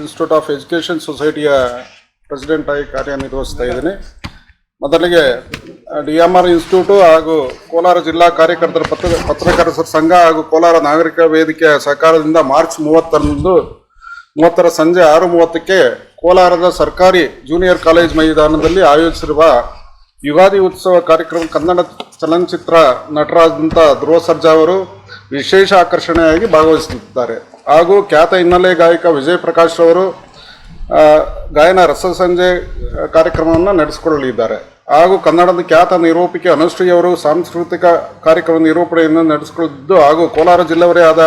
Institute of education ಸೊಸೈಟಿಯ president ಆಗಿ ಕಾರ್ಯನಿರ್ವಹಿಸ್ತಾ ಇದ್ದೀನಿ. ಮೊದಲಿಗೆ ಡಿ ಎಂ ಆರ್ ಇನ್ಸ್ಟಿಟ್ಯೂಟು ಹಾಗೂ ಕೋಲಾರ ಜಿಲ್ಲಾ ಕಾರ್ಯಕರ್ತರ ಪತ್ರ, ಪತ್ರಕರ್ತರ ಸಂಘ ಹಾಗೂ ಕೋಲಾರ ನಾಗರಿಕ ವೇದಿಕೆಯ ಸರ್ಕಾರದಿಂದ ಮಾರ್ಚ್ ಮೂವತ್ತರಂದು, ಮೂವತ್ತರ ಸಂಜೆ ಆರು ಮೂವತ್ತಕ್ಕೆ ಕೋಲಾರದ ಸರ್ಕಾರಿ ಜೂನಿಯರ್ ಕಾಲೇಜ್ ಮೈದಾನದಲ್ಲಿ ಆಯೋಜಿಸಿರುವ ಯುಗಾದಿ ಉತ್ಸವ ಕಾರ್ಯಕ್ರಮ ಕನ್ನಡ ಚಲನಚಿತ್ರ ನಟರಾದಂಥ ಧ್ರುವ ಸರ್ಜಾ ಅವರು ವಿಶೇಷ ಆಕರ್ಷಣೆಯಾಗಿ ಭಾಗವಹಿಸುತ್ತಿದ್ದಾರೆ. ಹಾಗೂ ಖ್ಯಾತ ಹಿನ್ನೆಲೆ ಗಾಯಕ ವಿಜಯ್ ಪ್ರಕಾಶ್ ಅವರು ಗಾಯನ ರಸ ಸಂಜೆ ಕಾರ್ಯಕ್ರಮವನ್ನು ನಡೆಸಿಕೊಳ್ಳಲಿದ್ದಾರೆ. ಹಾಗೂ ಕನ್ನಡದ ಖ್ಯಾತ ನಿರೂಪಿಕೆ ಅನುಶ್ರೀ ಅವರು ಸಾಂಸ್ಕೃತಿಕ ಕಾರ್ಯಕ್ರಮ ನಿರೂಪಣೆಯನ್ನು ನಡೆಸಿಕೊಳ್ಳಿದ್ದು ಹಾಗೂ ಕೋಲಾರ ಜಿಲ್ಲೆಯವರೇ ಆದ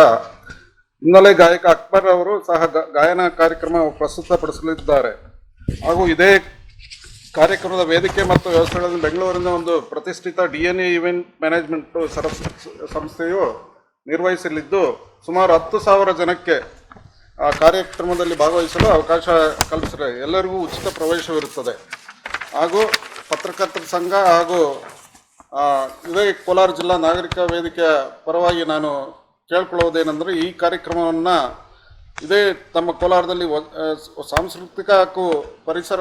ಹಿನ್ನೆಲೆ ಗಾಯಕ ಅಕ್ಬರ್ ಅವರು ಸಹ ಗಾಯನ ಕಾರ್ಯಕ್ರಮ ಪ್ರಸ್ತುತಪಡಿಸಲಿದ್ದಾರೆ. ಹಾಗೂ ಇದೇ ಕಾರ್ಯಕ್ರಮದ ವೇದಿಕೆ ಮತ್ತು ವ್ಯವಸ್ಥೆಗಳನ್ನು ಬೆಂಗಳೂರಿನ ಒಂದು ಪ್ರತಿಷ್ಠಿತ D N A event management ಸಂಸ್ಥೆಯು ನಿರ್ವಹಿಸಲಿದ್ದು ಸುಮಾರು ಹತ್ತು ಸಾವಿರ ಜನಕ್ಕೆ ಆ ಕಾರ್ಯಕ್ರಮದಲ್ಲಿ ಭಾಗವಹಿಸಲು ಅವಕಾಶ ಕಲ್ಪಿಸಿದೆ. ಎಲ್ಲರಿಗೂ ಉಚಿತ ಪ್ರವೇಶವಿರುತ್ತದೆ. ಹಾಗೂ ಪತ್ರಕರ್ತರ ಸಂಘ ಹಾಗೂ ಇದೇ ಕೋಲಾರ ಜಿಲ್ಲಾ ನಾಗರಿಕ ವೇದಿಕೆಯ ಪರವಾಗಿ ನಾನು ಕೇಳ್ಕೊಳ್ಳೋದೇನೆಂದರೆ ಈ ಕಾರ್ಯಕ್ರಮವನ್ನು ಇದೇ ತಮ್ಮ ಕೋಲಾರದಲ್ಲಿ ಸಾಂಸ್ಕೃತಿಕ ಹಾಗೂ ಪರಿಸರ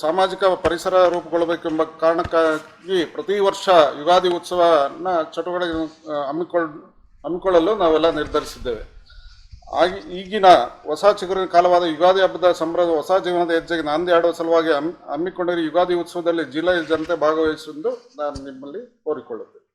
ಸಾಮಾಜಿಕ ಪರಿಸರ ರೂಪುಗೊಳ್ಳಬೇಕೆಂಬ ಕಾರಣಕ್ಕಾಗಿ ಪ್ರತಿ ವರ್ಷ ಯುಗಾದಿ ಉತ್ಸವನ ಚಟುವಟಿಕೆ ಹಮ್ಮಿಕೊಳ್ಳ ಹಮ್ಮಿಕೊಳ್ಳಲು ನಾವೆಲ್ಲ ನಿರ್ಧರಿಸಿದ್ದೇವೆ. ಆಗಿ ಈಗಿನ ಹೊಸ ಚಿಗುರಿನ ಕಾಲವಾದ ಯುಗಾದಿ ಹಬ್ಬದ ಸಂಭ್ರಮ ಹೊಸ ಜೀವನದ ಹೆಜ್ಜೆಗೆ ನಾಂದಿ ಆಡುವ ಸಲುವಾಗಿ ಹಮ್ಮಿ ಹಮ್ಮಿಕೊಂಡಿರುವ ಯುಗಾದಿ ಉತ್ಸವದಲ್ಲಿ ಜಿಲ್ಲೆಯ ಜನತೆ ಭಾಗವಹಿಸೆಂದು ನಾನು ನಿಮ್ಮಲ್ಲಿ ಕೋರಿಕೊಳ್ಳುತ್ತೇನೆ.